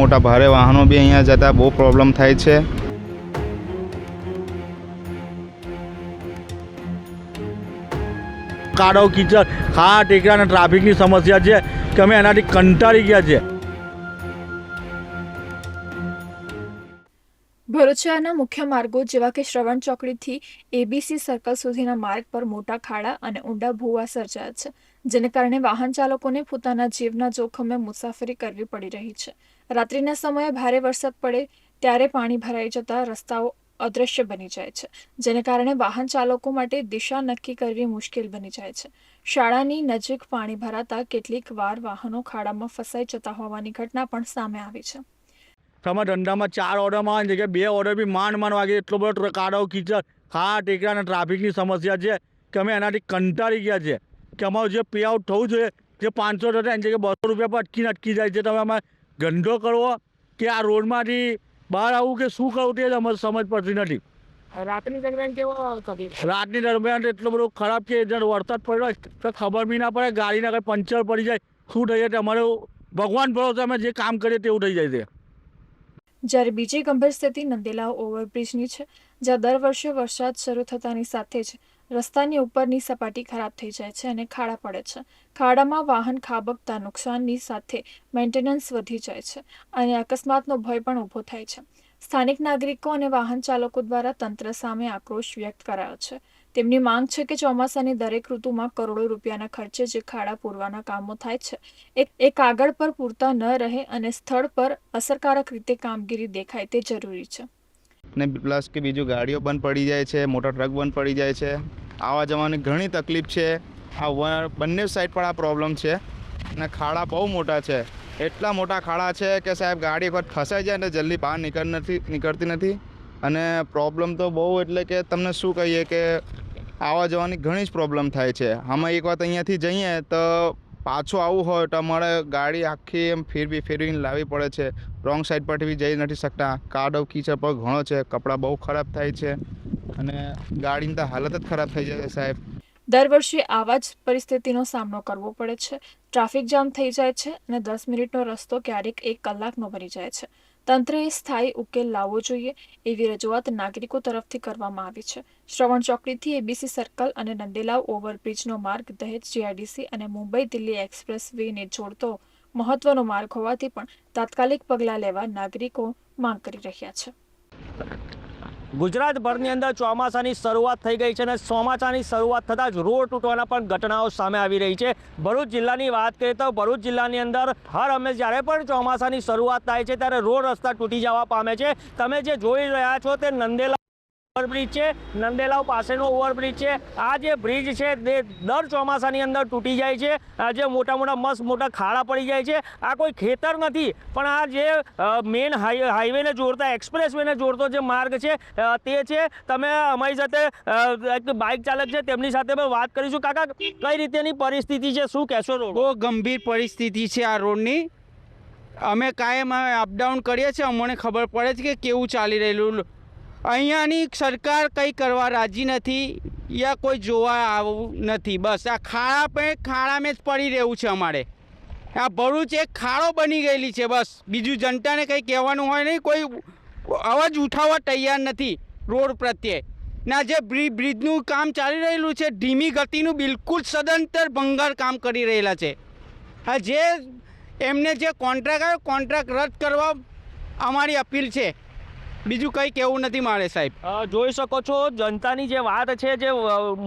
મોટા ભારે વાહનો બી અહીંયા જતા બહુ પ્રોબ્લેમ થાય છે. કાદવ કિચડ ખા ટેકરા અને ટ્રાફિકની સમસ્યા છે કે અમે એનાથી કંટાળી ગયા છે. ભરૂચ શહેરના મુખ્ય માર્ગો જેવા કે શ્રવણ ચોકડીથી એબીસી સર્કલ સુધીના માર્ગ પર મોટા ખાડા અને ઊંડા ભૂવા સર્જાયા છે જેને કારણે વાહન ચાલકોને પોતાના જીવના જોખમે મુસાફરી કરવી પડી રહી છે. રાત્રિના સમયે ભારે વરસાદ પડે ત્યારે પાણી ભરાઈ જતા રસ્તાઓ અદૃશ્ય બની જાય છે, જેને કારણે વાહન ચાલકો માટે દિશા નક્કી કરવી મુશ્કેલ બની જાય છે. શાળાની નજીક પાણી ભરાતા કેટલીક વાર વાહનો ખાડામાં ફસાઈ જતા હોવાની ઘટના પણ સામે આવી છે. તમે ધંધામાં ચાર ઓર્ડરમાં માં જગ્યાએ બે ઓર્ડર બી માંડ માંડ વાગે એટલો બધો કાઢો કીચડ ખાડા ટેકરા અને ટ્રાફિકની સમસ્યા છે કે અમે એનાથી કંટાળી ગયા છે. કે અમારું જે પે આઉટ થવું જોઈએ, જે પાંચસો થતા એની જગ્યાએ બસો રૂપિયા પર અટકીને અટકી જાય છે. તમે અમે ધંધો કરવો કે આ રોડમાંથી બહાર આવું કે શું કરવું તે અમારે સમજ પડતી નથી. રાતની દરમિયાન કેવો રાતની દરમિયાન એટલો બધો ખરાબ કે જ્યારે વરસાદ પડ્યો તો ખબર બી ના પડે ગાડીના કંઈ પંચર પડી જાય શું થઈ જાય તે અમારે ભગવાન ભરોસે અમે જે કામ કરીએ તેવું થઈ જાય છે જ્યારે બીજી ગંભીર સ્થિતિ નંદેલા ઓવરબ્રિજની છે જ્યાં દર વર્ષે વરસાદ શરૂ થતાની સાથે જ રસ્તાની ઉપરની સપાટી ખરાબ થઈ જાય છે અને ખાડા પડે છે. ખાડામાં વાહન ખાબકતા નુકસાનની સાથે મેન્ટેનન્સ વધી જાય છે અને અકસ્માતનો ભય પણ ઊભો થાય છે. સ્થાનિક નાગરિકો અને વાહન ચાલકો દ્વારા તંત્ર સામે આક્રોશ વ્યક્ત કરાયો છે. તેમની માંગ છે કે ચોમાસાની દરેક ઋતુમાં કરોડો રૂપિયાના ખર્ચે જે ખાડા પૂરવાના કામો થાય છે એ કાગળ પર પૂરતા ન રહે અને સ્થળ પર અસરકારક રીતે કામગીરી દેખાય તે જરૂરી છે. ને પ્લસ કે બીજું ગાડીઓ બંધ પડી જાય છે, મોટા ટ્રક બંધ પડી જાય છે. આવવા જવાની ઘણી તકલીફ છે. આ બંને સાઈડ પર આ પ્રોબ્લેમ છે. અને ખાડા બહુ મોટા છે. એટલા મોટા ખાડા છે કે સાહેબ ગાડી એક વખત ફસાઈ જાય ને જલ્દી બહાર નીકળ નથી, નીકળતી નથી. અને પ્રોબ્લેમ તો બહુ એટલે કે તમને શું કહીએ કે આવવા જવાની ઘણી જ પ્રોબ્લેમ થાય છે. આમાં એક વાત અહીંયાથી જઈએ તો પાછું આવવું હોય તો અમારે ગાડી આખી એમ ફેરવી ફેરવીને લાવવી પડે છે. રોંગ સાઈડ પરથી જઈ નથી શકતા. કાદવ કીચડ પર ઘણો છે. કપડાં બહુ ખરાબ થાય છે. અને ગાડીની તો હાલત જ ખરાબ થઈ જાય છે સાહેબ. દર વર્ષે આવા જ પરિસ્થિતિનો સામનો કરવો પડે છે. ટ્રાફિક જામ થઈ જાય છે અને દસ મિનિટનો રસ્તો ક્યારેક એક કલાકનો ભરી જાય છે. તંત્રએ સ્થાયી ઉકેલ લાવવો જોઈએ એવી રજૂઆત નાગરિકો તરફથી કરવામાં આવી છે. શ્રવણ ચોકડીથી એબીસી સર્કલ અને નંદેલાવ ઓવરબ્રિજનો માર્ગ દહેજ જીઆઈડીસી અને મુંબઈ દિલ્હી એક્સપ્રેસ વેને જોડતો મહત્વનો માર્ગ હોવાથી પણ તાત્કાલિક પગલાં લેવા નાગરિકો માંગ કરી રહ્યા છે. ગુજરાતભરની અંદર ચોમાસાની શરૂઆત થઈ ગઈ છે અને ચોમાસાની શરૂઆત થતાં જ રોડ તૂટવાના પણ ઘટનાઓ સામે આવી રહી છે. ભરૂચ જિલ્લાની વાત કરીએ તો ભરૂચ જિલ્લાની અંદર હર હંમેશ જ્યારે પણ ચોમાસાની શરૂઆત થાય છે ત્યારે રોડ રસ્તા તૂટી જવા પામે છે. તમે જે જોઈ રહ્યા છો તે નંદેલા ઓવરબ્રિજ છે. નંદેલાવ પાસેનો ઓવરબ્રિજ છે. આ જે બ્રિજ છે તે દર ચોમાસાની અંદર તૂટી જાય છે. આ જે મોટા મોટા મસ્ત મોટા ખાડા પડી જાય છે. આ કોઈ ખેતર નથી, પણ આ જે મેઇન હાઈવેને જોડતા એક્સપ્રેસ વેને જોડતો જે માર્ગ છે તે છે. તમે અમારી સાથે એક બાઇક ચાલક છે, તેમની સાથે પણ વાત કરીશું. કાકા, કઈ રીતેની પરિસ્થિતિ છે? શું કહેશો રોડ? બહુ ગંભીર પરિસ્થિતિ છે આ રોડની. અમે કાયમ અપડાઉન કરીએ છીએ. અમને ખબર પડે છે કે કેવું ચાલી રહેલું અહીંયાની સરકાર કંઈ કરવા રાજી નથી યા કોઈ જોવા આવું નથી. બસ આ ખાડા પે ખાડામાં જ પડી રહેવું છે અમારે. આ ભરૂચ એક ખાડો બની ગયેલી છે બસ. બીજું જનતાને કંઈ કહેવાનું હોય નહીં, કોઈ અવાજ ઉઠાવવા તૈયાર નથી રોડ પ્રત્યે. ના જે બ્રિ, બ્રિજનું કામ ચાલી રહેલું છે, ધીમી ગતિનું બિલકુલ સદંતર ભંગાર કામ કરી રહેલા છે. હા જે એમને જે કોન્ટ્રાક્ટ આવ્યો, કોન્ટ્રાક્ટ રદ કરવા અમારી અપીલ છે. બીજું કંઈ કહેવું નથી મારે સાહેબ. જોઈ શકો છો જનતાની જે વાત છે જે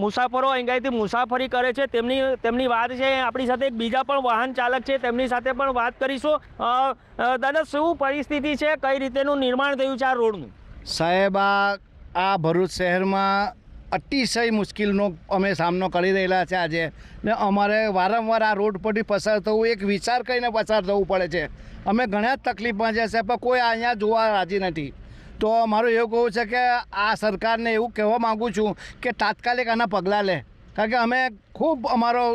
મુસાફરો અહીંયાથી મુસાફરી કરે છે તેમની તેમની વાત છે આપણી સાથે એક બીજા પણ વાહન ચાલક છે તેમની સાથે પણ વાત કરીશું. દાદા શું પરિસ્થિતિ છે? કઈ રીતેનું નિર્માણ થયું છે આ રોડનું? સાહેબ આ આ ભરૂચ શહેરમાં અતિશય મુશ્કેલનો અમે સામનો કરી રહેલા છે આજે. ને અમારે વારંવાર આ રોડ પરથી પસાર થવું એક વિચાર કરીને પસાર થવું પડે છે. અમે ઘણા જ તકલીફમાં છે સાહેબ પણ કોઈ અહીંયા જોવા રાજી નથી. તો મારું એવું કહેવું છે કે આ સરકારને એવું કહેવા માગું છું કે તાત્કાલિક આના પગલાં લે. કારણ કે અમે ખૂબ અમારો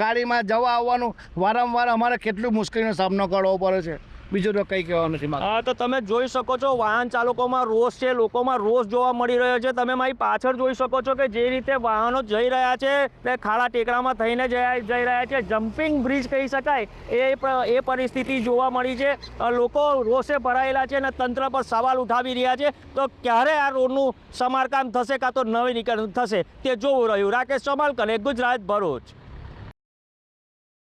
ગાડીમાં જવા આવવાનું વારંવાર અમારે કેટલું મુશ્કેલીનો સામનો કરવો પડે છે. બીજું તો કંઈ કહેવાનું નથી હા, તો તમે જોઈ શકો છો, વાહન ચાલકોમાં રોષ છે, લોકોમાં રોષ જોવા મળી રહ્યો છે. તમે મારી પાછળ જોઈ શકો છો કે જે રીતે વાહનો જઈ રહ્યા છે તે ખાડા ટેકરામાં થઈને જઈ રહ્યા છે. જમ્પિંગ બ્રિજ કહી શકાય. એ એ પરિસ્થિતિ જોવા મળી છે. લોકો રોષે ભરાયેલા છે અને તંત્ર પર સવાલ ઉઠાવી રહ્યા છે. તો ક્યારે આ રોડનું સમારકામ થશે કાં તો નવીનીકરણ થશે તે જોવું રહ્યું. રાકેશ ચમાલકને ગુજરાત ભરૂચ.